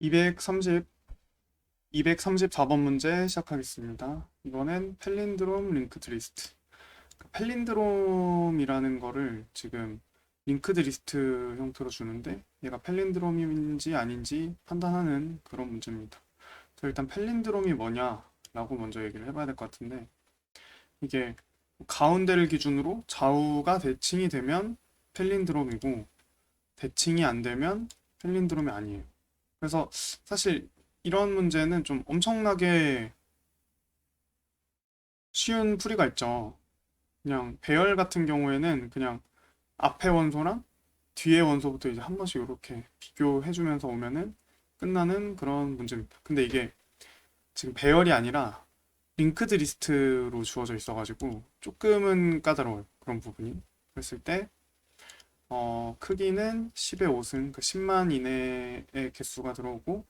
230, 234번 문제 시작하겠습니다. 이번엔 펠린드롬 링크드 리스트. 그 펠린드롬이라는 거를 지금 링크드 리스트 형태로 주는데 얘가 펠린드롬인지 아닌지 판단하는 그런 문제입니다. 그래서 일단 펠린드롬이 뭐냐라고 먼저 얘기를 해봐야 될 것 같은데 이게 가운데를 기준으로 좌우가 대칭이 되면 펠린드롬이고 대칭이 안 되면 펠린드롬이 아니에요. 그래서 사실 이런 문제는 좀 엄청나게 쉬운 풀이가 있죠. 그냥 배열 같은 경우에는 그냥 앞에 원소랑 뒤에 원소부터 이제 한 번씩 이렇게 비교해주면서 오면은 끝나는 그런 문제입니다. 근데 이게 지금 배열이 아니라 링크드 리스트로 주어져 있어가지고 조금은 까다로워요. 그런 부분이. 그랬을 때 어, 크기는 10의 5승, 그 10만 이내의 개수가 들어오고,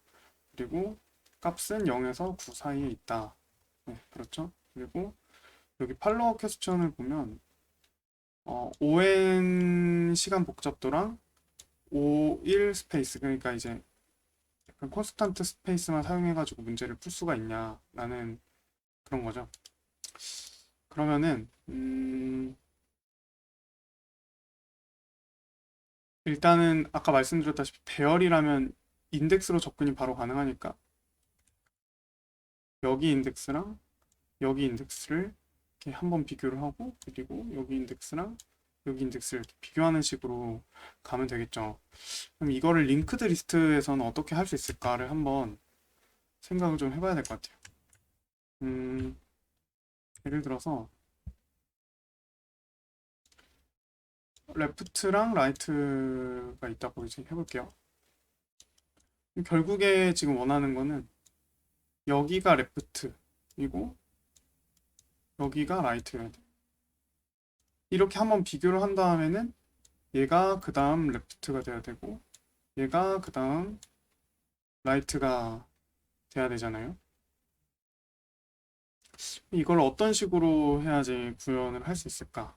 그리고 값은 0에서 9 사이에 있다. 네, 그렇죠? 그리고 여기 팔로워 퀘스천을 보면, 어, ON 시간 복잡도랑 O1 스페이스, 그러니까 이제 약간 콘스탄트 스페이스만 사용해가지고 문제를 풀 수가 있냐라는 그런 거죠. 그러면은, 음, 일단은 아까 말씀드렸다시피 배열이라면 인덱스로 접근이 바로 가능하니까 여기 인덱스랑 여기 인덱스를 이렇게 한번 비교를 하고 그리고 여기 인덱스랑 여기 인덱스를 비교하는 식으로 가면 되겠죠. 그럼 이거를 링크드 리스트에서는 어떻게 할 수 있을까를 한번 생각을 좀 해봐야 될 것 같아요. 음, 예를 들어서 레프트랑 라이트가 있다고 이제 해볼게요. 결국에 지금 원하는 거는 여기가 레프트이고 여기가 라이트여야 돼. 이렇게 한번 비교를 한 다음에는 얘가 그 다음 레프트가 돼야 되고 얘가 그 다음 라이트가 돼야 되잖아요. 이걸 어떤 식으로 해야지 구현을 할 수 있을까?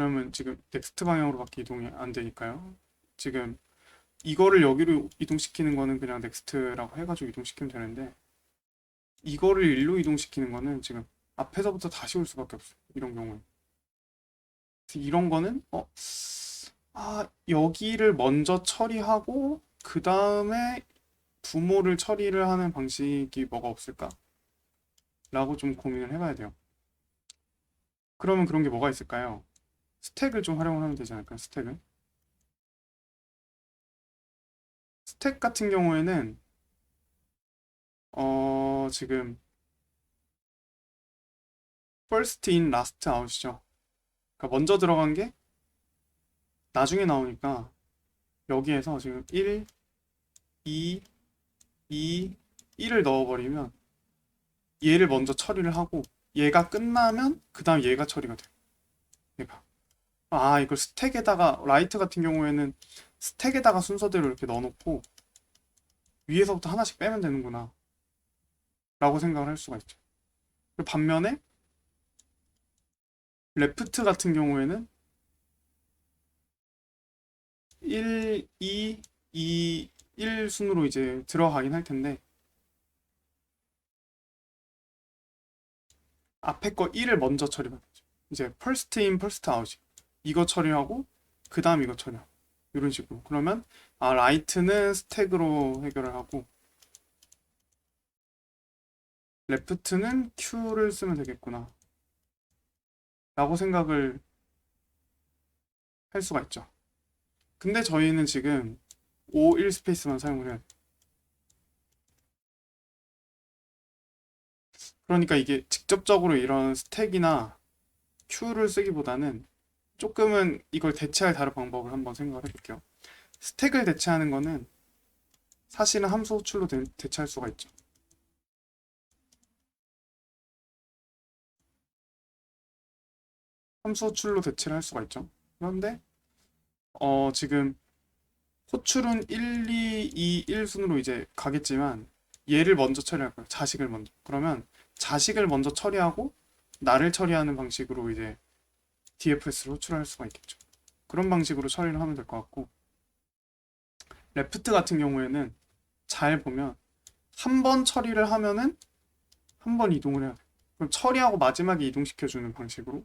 그러면 지금 넥스트 방향으로밖에 이동이 안 되니까요. 지금 이거를 여기로 이동시키는 거는 그냥 넥스트라고 해가지고 이동시키면 되는데 이거를 일로 이동시키는 거는 지금 앞에서부터 다시 올 수밖에 없어요. 이런 경우에. 이런 거는 어, 아, 여기를 먼저 처리하고 그 다음에 부모를 처리를 하는 방식이 뭐가 없을까? 라고 좀 고민을 해봐야 돼요. 그러면 그런 게 뭐가 있을까요? 스택을 좀 활용을 하면 되지 않을까요? 스택을. 스택 같은 경우에는 어 지금 first in, last out이죠. 그러니까 먼저 들어간 게 나중에 나오니까 여기에서 지금 1, 2, 2, 1을 넣어버리면 얘를 먼저 처리를 하고 얘가 끝나면 그 다음 얘가 처리가 돼요. 얘가. 아, 이걸 스택에다가, 라이트 같은 경우에는 스택에다가 순서대로 이렇게 넣어놓고 위에서부터 하나씩 빼면 되는구나. 라고 생각을 할 수가 있죠. 반면에 레프트 같은 경우에는 1, 2, 2, 1 순으로 이제 들어가긴 할 텐데 앞에 거 1을 먼저 처리하면 되죠. 이제 first in, first out이 이거 처리하고 그 다음 이거 처리하고 이런 식으로. 그러면 아 라이트는 스택으로 해결을 하고 레프트는 Q를 쓰면 되겠구나 라고 생각을 할 수가 있죠. 근데 저희는 지금 O1 스페이스만 사용을 돼. 그러니까 이게 직접적으로 이런 스택이나 Q를 쓰기보다는 조금은 이걸 대체할 다른 방법을 한번 생각을 해볼게요. 스택을 대체하는 거는 사실은 함수 호출로 대, 대체할 수가 있죠. 함수 호출로 대체를 할 수가 있죠. 그런데 어, 지금 호출은 1, 2, 2, 1 순으로 이제 가겠지만 얘를 먼저 처리할 거예요. 자식을 먼저. 그러면 자식을 먼저 처리하고 나를 처리하는 방식으로 이제 DFS를 호출할 수가 있겠죠. 그런 방식으로 처리를 하면 될 것 같고 레프트 같은 경우에는 잘 보면 한 번 처리를 하면은 한 번 이동을 해야 돼. 그럼 처리하고 마지막에 이동시켜주는 방식으로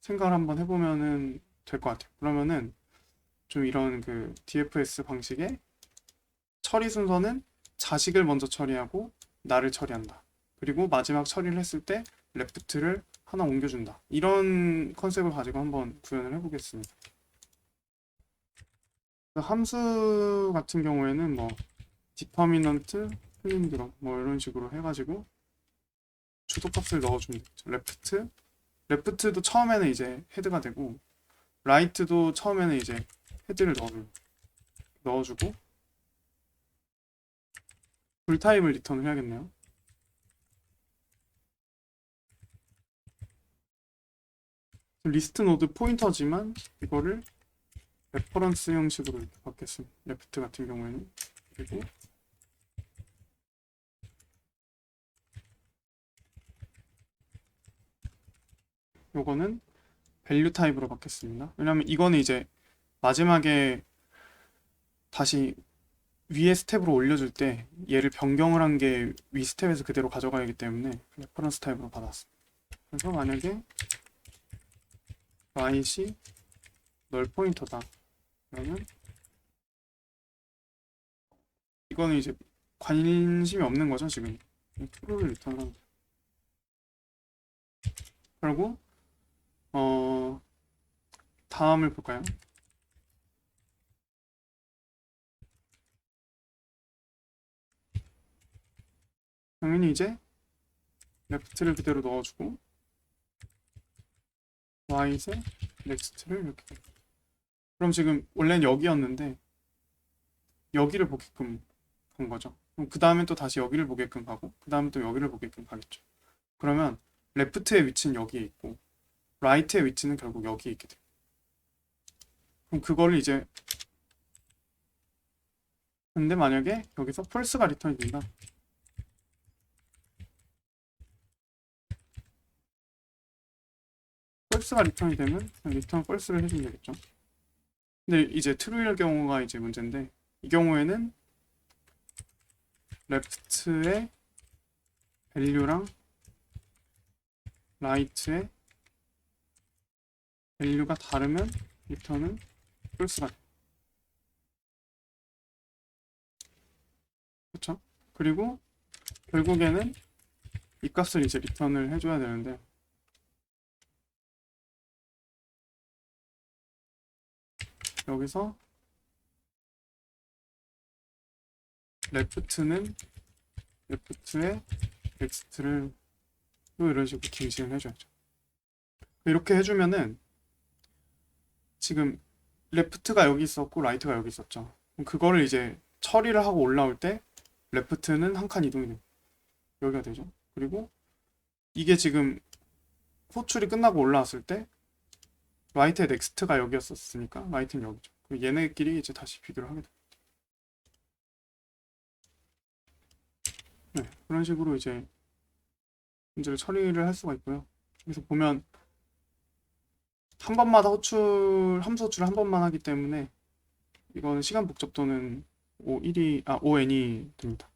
생각을 한번 해보면은 될 것 같아요. 그러면은 좀 이런 그 DFS 방식의 처리 순서는 자식을 먼저 처리하고 나를 처리한다. 그리고 마지막 처리를 했을 때 레프트를 하나 옮겨준다. 이런 컨셉을 가지고 한번 구현을 해보겠습니다. 그 함수 같은 경우에는 뭐 디터미넌트, 플린드럭 뭐 이런 식으로 해가지고 주도값을 넣어주면 되죠. 레프트, 레프트도 처음에는 이제 헤드가 되고 라이트도 처음에는 이제 헤드를 넣어주고 넣어주고 불 타입을 리턴을 해야겠네요. 리스트 노드 포인터지만 이거를 레퍼런스 형식으로 이렇게 받겠습니다. 레프트 같은 경우에는 그리고 요거는 밸류 타입으로 받겠습니다. 왜냐면 이거는 이제 마지막에 다시 위에 스텝으로 올려줄 때 얘를 변경을 한 게 위 스텝에서 그대로 가져가야 하기 때문에 레퍼런스 타입으로 받았습니다. 그래서 만약에 y시 널 포인터다. 그러면 이거는 이제 관심이 없는 거죠 지금. 트루를 리턴하면 돼. 그리고 어 다음을 볼까요? 당연히 이제 레프트를 그대로 넣어주고 y셋 넥스트를 이렇게 그럼 지금 원래는 여기였는데 여기를 보게끔 간 거죠. 그럼 그 다음에 또 다시 여기를 보게끔 가고 그 다음에 또 여기를 보게끔 가겠죠. 그러면 레프트의 위치는 여기에 있고 라이트의 위치는 결국 여기에 있게 돼요. 그럼 그거를 이제 근데 만약에 여기서 펄스가 리턴이 된다 펄스가 리턴이 되면 리턴 펄스를 해주면 되겠죠. 근데 이제 트루일 경우가 이제 문제인데 이 경우에는 레프트의 밸류랑 라이트의 밸류가 다르면 리턴은 펄스가 돼. 그렇죠? 그리고 결국에는 이 값을 이제 리턴을 해줘야 되는데 여기서 레프트는 레프트에 넥스트를 또 이런 식으로 갱신을 해줘야죠. 이렇게 해주면은 지금 레프트가 여기 있었고 라이트가 여기 있었죠. 그거를 이제 처리를 하고 올라올 때 레프트는 한 칸 이동이 됩니다. 여기가 되죠. 그리고 이게 지금 호출이 끝나고 올라왔을 때 라이트의 넥스트가 여기였었으니까 라이트는 여기죠. 얘네끼리 이제 다시 비교를 하게 됩니다. 네, 그런 식으로 이제 문제를 처리를 할 수가 있고요. 그래서 보면 한 번마다 호출 함수 호출을 한 번만 하기 때문에 이거는 시간 복잡도는 5, 1이 아 5n이 됩니다.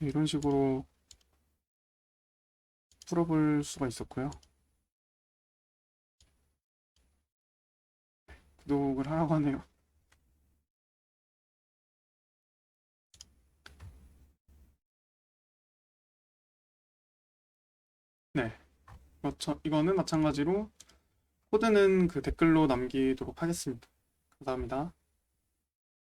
이런 식으로 풀어볼 수가 있었고요. 구독을 하라고 하네요. 네. 그렇죠. 이거는 마찬가지로 코드는 그 댓글로 남기도록 하겠습니다. 감사합니다.